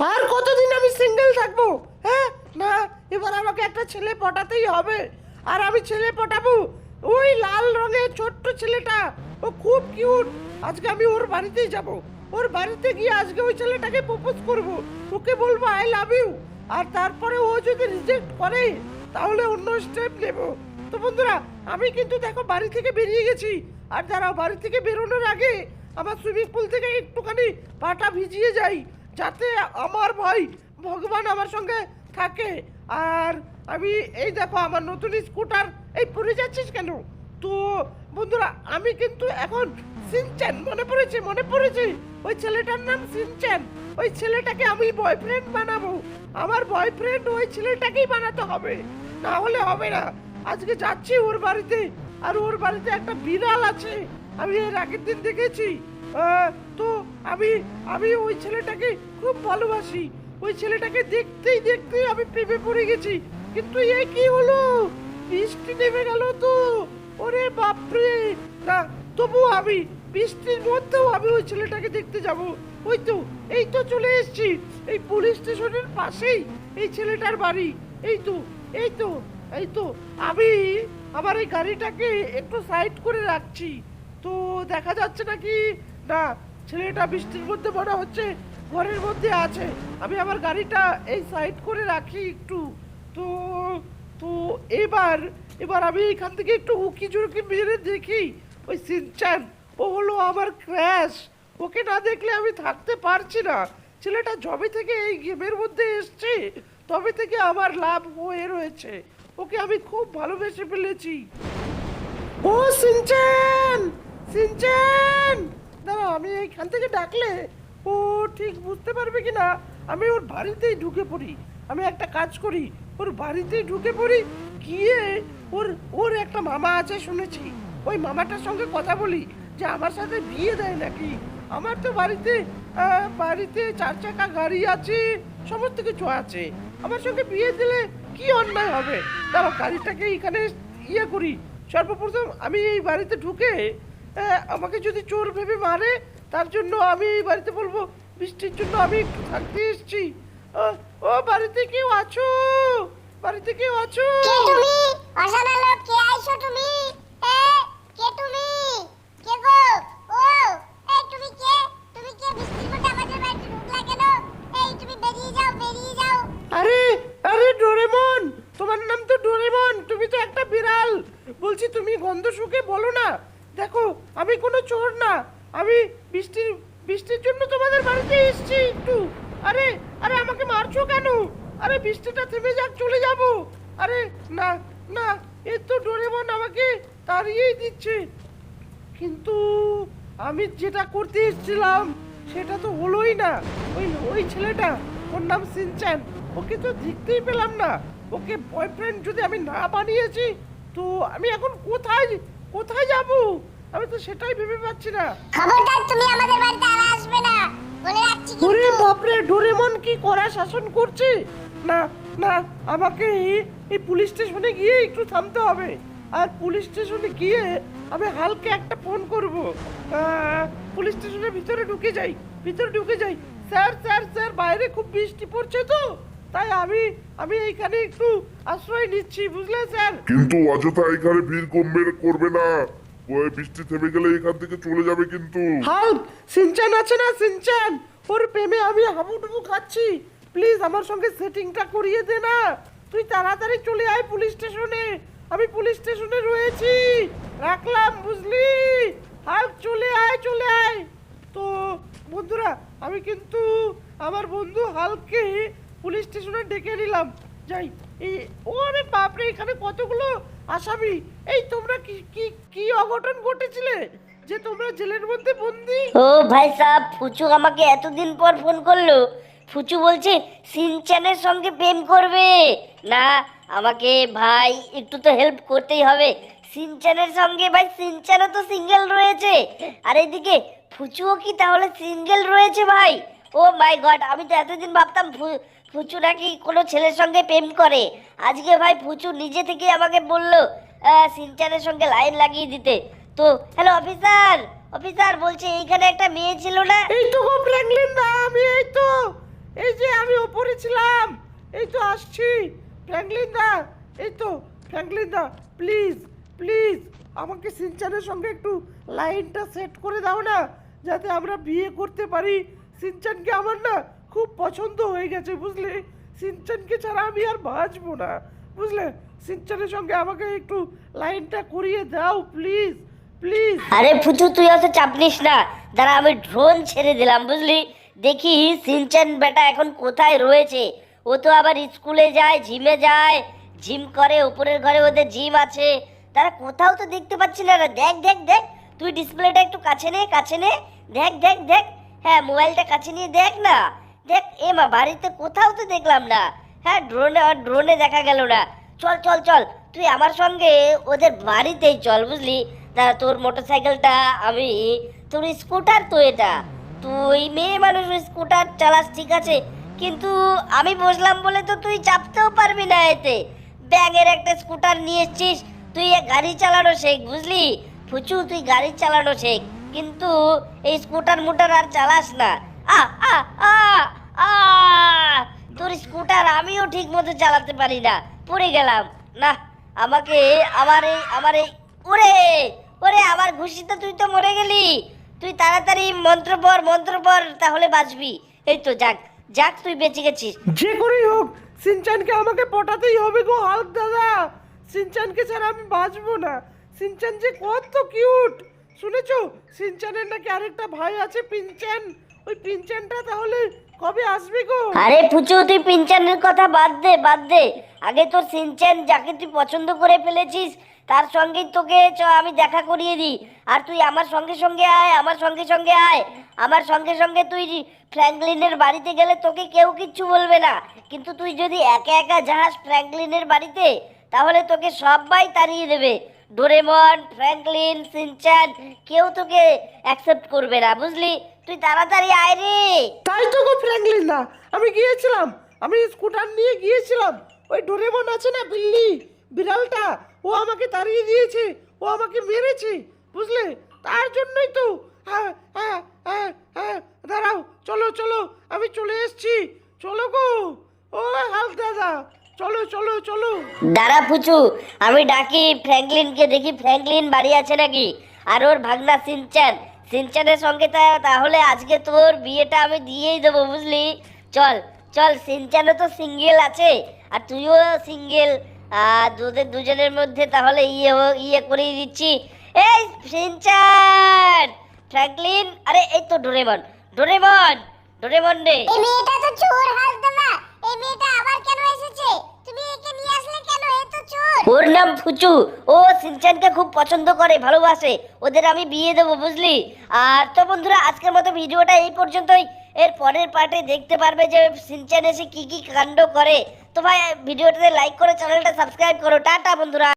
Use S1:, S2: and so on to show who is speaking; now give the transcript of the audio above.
S1: আর কতদিন আমি সিঙ্গেল থাকব? হ্যাঁ? না, এবার আমাকে একটা ছেলে পটাতেই হবে। আর আমি ছেলে পটাবো? ওই লাল রঙের ছোট্ট ছেলেটা, ও খুব কিউট আজকে আমি ওর বাড়িতেই যাব। ওর বাড়িতে গিয়ে আজকে ওই ছেলেটাকে প্রপোজ করব। ওকে বলব আই লাভ ইউ আর তারপরে ও যদি রিজেক্ট করে, তাহলে অন্য স্টেপ নেব। তো বন্ধুরা, আমি কিন্তু দেখো বাড়ি থেকে বেরিয়ে গেছি। আর যারা বাড়ি থেকে বেরোনোর আগে আমার সুইমিং পুল থেকে একটুখানি পাটা ভিজিয়ে যাই। যাতে আমার ভাই ভগবান আমার সঙ্গে থাকে। আর আমি, এই দেখো আমার নতুন স্কুটার, এই পড়ে যাচ্ছিস কেন? তো বন্ধুরা, আমি কিন্তু এখন সিনচ্যান, মনে পড়েছে মনে পড়েছে? ওই ছেলেটার নাম সিনচ্যান। ওই ছেলেটাকে আমি বয়ফ্রেন্ড বানাবো। আমার বয়ফ্রেন্ড ওই ছেলেটাকেই বানাতে হবে। না হলে হবে না। আজকে যাচ্ছি ওর বাড়িতে। আর ওর বাড়িতে একটা বিড়াল আছে। আমি এর আগের দিন দেখেছি। তো আমি আমি ওই ছেলেটাকে খুব ভালোবাসি। ওই ছেলেটাকে দেখতেই দেখতেই আমি প্রেমে পড়ে গেছি। কিন্তু এ কি হলো? বৃষ্টি নেমে গেল তো। ওরে বাপরে! না তবু আমি বৃষ্টির মধ্যেও আমি ওই ছেলেটাকে দেখতে যাব। ওই তো, এই তো চলে এসেছি। এই পুলিশ স্টেশনের পাশেই এই ছেলেটার বাড়ি। এই তো এই তো এই তো। আমি আমার এই গাড়িটাকে একটু সাইড করে রাখছি। তো দেখা যাচ্ছে নাকি? না ছেলেটা বৃষ্টির মধ্যে মনে হচ্ছে, ঘরের মধ্যে আছে। আমি আমার গাড়িটা এই সাইড করে রাখি একটু। তো তো এবার এবার আমি এখান থেকে একটু উকি ঝুঁকি মেরে দেখি ওই সিনচান ও হলো আমার ক্র্যাশ ওকে না দেখলে আমি থাকতে পারছি না। ছেলেটা জবে থেকে এই গেমের মধ্যে এসছে, তবে থেকে আমার লাভ হয়ে রয়েছে। ওকে আমি খুব ভালোবেসে ফেলেছি। ও সিনচান সিনচান দাঁড়া আমি এইখান থেকে ডাকলে ও ঠিক বুঝতে পারবে কি না আমি ওর বাড়িতেই ঢুকে পড়ি। আমি একটা কাজ করি, ওর বাড়িতেই ঢুকে পড়ি, গিয়ে ওর ওর একটা মামা আছে শুনেছি। ওই মামাটার সঙ্গে কথা বলি, যে আমার সাথে বিয়ে দেয় নাকি? আমার তো বাড়িতে বাড়িতে চার চাকা গাড়ি আছে, সমস্ত কিছু আছে। আমার সঙ্গে বিয়ে দিলে কি অন্যায় হবে? তারা গাড়িটাকে এখানে ইয়ে করি। সর্বপ্রথম আমি এই বাড়িতে ঢুকে আমাকে যদি চোর ভেবে মারে, তার জন্য আমি বাড়িতে বলব, বৃষ্টির জন্য আমি থাকতে এসেছি। ও বাড়িতে কেউ আছো? বাড়িতে কেউ আছো?
S2: কে তুমি? অজানা লোক, কে আইছো তুমি?
S1: দেখো, আমি কোনো চোর না। আমি বৃষ্টির বৃষ্টির জন্য তোমাদের বাড়িতে এসেছি একটু। আরে আরে আমাকে মারছো কেন? আরে বৃষ্টিটা থেমে যাক, চলে যাব। আরে না না, এ তো ডোরেমন আমাকে তাড়িয়েই দিচ্ছে। কিন্তু আমি যেটা করতে এসেছিলাম, সেটা তো হলোই না। ওই ওই ছেলেটা, ওর নাম সিনচ্যান। ওকে তো দেখতেই পেলাম না। ওকে বয়ফ্রেন্ড যদি আমি না বানিয়েছি, তো আমি এখন কোথায় কোথায় যাব? আমি তো সেটাই ভেবে পাচ্ছি না।
S2: খবরদার তুমি আমাদের বাড়িতে আর আসবে না। বলে রাখছি
S1: ওরে বাপরে ডোরেমন কি করা শাসন করছে? না না আমাকে এই পুলিশ স্টেশনে গিয়ে একটু থামতে হবে। আর পুলিশ স্টেশনে গিয়ে আমি হালকা একটা ফোন করব। পুলিশ স্টেশনের ভিতরে ঢুকে যাই ভিতরে ঢুকে যাই। স্যার স্যার স্যার বাইরে খুব বৃষ্টি পড়ছে তো। তাই আমি আমি এইখানে একটু আশ্রয় নিচ্ছি বুঝলে স্যার?
S3: কিন্তু অযথা এখানে ভিড় কমবে করবে না। ওই বৃষ্টি থেমে গেলে এখান থেকে চলে যাবে কিন্তু।
S1: হাল্ক সিনচান আছে না সিনচান ওর প্রেমে আমি হাবুডুবু খাচ্ছি। প্লিজ আমার সঙ্গে সেটিংটা করিয়ে দে না। তুই তাড়াতাড়ি চলে আয় পুলিশ স্টেশনে। আমি পুলিশ স্টেশনে রয়েছি। রাখলাম, বুঝলি? হাল্ক, চলে আয় চলে আয়। তো, বন্ধুরা, আমি কিন্তু আমার বন্ধু হালকে পুলিশ স্টেশনে ডেকে নিলাম। যাই, এই, ওরে বাপরে, এখানে কতগুলো আসামি, এই তোমরা কি কি কি অঘটন ঘটেছিলে যে তোমরা জেলের মধ্যে বন্দি?
S4: ও ভাই সাহেব, ফুচু আমাকে এতদিন পর ফোন করল। ফুচু বলছে, সিনচ্যানের সঙ্গে প্রেম করবে। না, আমাকে ভাই, একটু তো হেল্প করতেই হবে। সিনচ্যানের সঙ্গে, ভাই, সিনচ্যানও তো সিঙ্গেল রয়েছে। আর এদিকে ফুচুও কি তাহলে সিঙ্গেল রয়েছে ভাই? ও মাই গড আমি তো এতদিন ভাবতাম ফুচু নাকি কোনো ছেলের সঙ্গে প্রেম করে। আজকে ভাই ফুচু নিজে থেকে আমাকে বলল আহ, সিনচ্যানের সঙ্গে লাইন লাগিয়ে দিতে। তো হ্যালো অফিসার অফিসার বলছে এইখানে একটা মেয়ে ছিল না?
S1: এই তো গো ফ্র্যাঙ্কলিন দা আমি এই তো এই যে আমি ওপরে ছিলাম এই তো আসছি। ফ্র্যাঙ্কলিন দা এই তো ফ্র্যাঙ্কলিন দা প্লিজ প্লিজ আমাকে সিনচানের সঙ্গে একটু লাইনটা সেট করে দাও না যাতে আমরা বিয়ে করতে পারি। সিনচানকে আমার না খুব পছন্দ হয়ে গেছে, বুঝলে? সিনচানকে ছাড়া আমি আর বাঁচবো না, বুঝলে? সিনচানের সঙ্গে আমাকে একটু লাইনটা করিয়ে দাও, প্লিজ প্লিজ।
S4: আরে ফুচু, তুই অত চাপ নিস না। দাঁড়া, আমি ড্রোন ছেড়ে দিলাম, বুঝলি? দেখি সিনচান বেটা এখন কোথায় রয়েছে। ও তো আবার স্কুলে যায়, জিমে যায়, জিম করে, উপরের ঘরে ওদের জিম আছে। তারা কোথাও তো দেখতে পাচ্ছি না দেখ দেখ দেখ। তুই ডিসপ্লেটা একটু কাছে নে কাছে নে। দেখ দেখ দেখ। হ্যাঁ মোবাইলটা কাছে নিয়ে দেখ না। দেখ, এ মা, বাড়িতে কোথাও তো দেখলাম না। হ্যাঁ ড্রোনে আর ড্রোনে দেখা গেল না। চল চল চল, তুই আমার সঙ্গে ওদের বাড়িতেই চল, বুঝলি? তা তোর মোটরসাইকেলটা আমি, তোর স্কুটার তো এটা। তুই মেয়ে মানুষ, স্কুটার চালাস, ঠিক আছে? কিন্তু আমি বসলাম বলে তো তুই চাপতেও পারবি না এতে। ব্যাগের একটা স্কুটার নিয়ে এসছিস, তুই গাড়ি চালানো শেখ, বুঝলি? ফুচু, তুই গাড়ি চালানো শেখ। কিন্তু এই স্কুটার মুটার আর চালাস না। আ আ আ তোর স্কুটার আমিও ঠিক মতো চালাতে পারি না। পড়ে গেলাম। না, আমাকে আমার এই আমার এই, ওরে ওরে, আমার ঘুষিতে তুই তো মরে গেলি। তুই তাড়াতাড়ি মন্ত্র পর মন্ত্র পর তাহলে বাঁচবি। এই তো, যাক যাক, তুই বেঁচে গেছিস।
S1: যে করেই হোক, সিনচানকে আমাকে পটাতেই হবে গো, হাল্ক দাদা। সিনচানকে ছাড়া আমি বাঁচবো না। সিনচান যে কত কিউট শুনেছো? সিনচানের নাকি আরেকটা ভাই আছে পিনচান ওই পিনচানটা তাহলে কবে আসবে গো?
S4: আরে পুচু, তুই পিনচানের কথা বাদ দে বাদ দে। আগে তোর সিনচান যাকে তুই পছন্দ করে ফেলেছিস, তার সঙ্গে তোকে চ, আমি দেখা করিয়ে দিই। আর তুই আমার সঙ্গে সঙ্গে আয়, আমার সঙ্গে সঙ্গে আয়। আমার সঙ্গে সঙ্গে তুই ফ্র্যাঙ্কলিনের বাড়িতে গেলে তোকে কেউ কিচ্ছু বলবে না। কিন্তু তুই যদি একা একা যাস ফ্র্যাঙ্কলিনের বাড়িতে, তাহলে তোকে সবাই তাড়িয়ে দেবে। ডোরেমন ফ্র্যাঙ্কলিন সিনচান কেউ তোকে অ্যাকসেপ্ট করবে না, বুঝলি? তুই তাড়াতাড়ি আয় রে।
S1: তাই তো গো ফ্র্যাঙ্কলিন না আমি গিয়েছিলাম, আমি স্কুটার নিয়ে গিয়েছিলাম। ওই ডোরেমন আছে না বিল্লি, বিড়ালটা, ও আমাকে তাড়িয়ে দিয়েছে, ও আমাকে মেরেছে, বুঝলে? তার জন্যই তো হ্যাঁ হ্যাঁ হ্যাঁ হ্যাঁ দাঁড়াও, চলো চলো, আমি চলে এসেছি, চলো গো। ও হাল দাদা চলো চলো চলো।
S4: দাঁড়া পুচু আমি ডাকি ফ্র্যাঙ্কলিনকে দেখি ফ্র্যাঙ্কলিন বাড়ি আছে নাকি? আর ওর ভাগনা সিনচান সিনচানের সঙ্গে তা- তাহলে আজকে তোর বিয়েটা আমি দিয়েই দেবো বুঝলি? চল চল সিনচানও তো সিঙ্গেল আছে আর তুইও সিঙ্গেল। আর তোদের দুজনের মধ্যে তাহলে ইয়ে ইয়ে করিয়ে দিচ্ছি। এই সিনচান ফ্র্যাঙ্কলিন আরে এই তো ডোরেমন। ডোরেমন ডোরেমন রে।
S2: এই মেয়েটা তো চোর হাল্ক দাদা এই মেয়েটা
S4: ওর নাম ফুচু, ও সিনচানকে খুব পছন্দ করে, ভালোবাসে। ওদের আমি বিয়ে দেবো, বুঝলি? আর তো বন্ধুরা, আজকের মতো ভিডিওটা এই পর্যন্তই। এর পরের পার্টে দেখতে পারবে যে সিনচান এসে কি কি কাণ্ড করে। তো ভাই, ভিডিওটাতে লাইক করে চ্যানেলটা সাবস্ক্রাইব করো। টাটা, বন্ধুরা।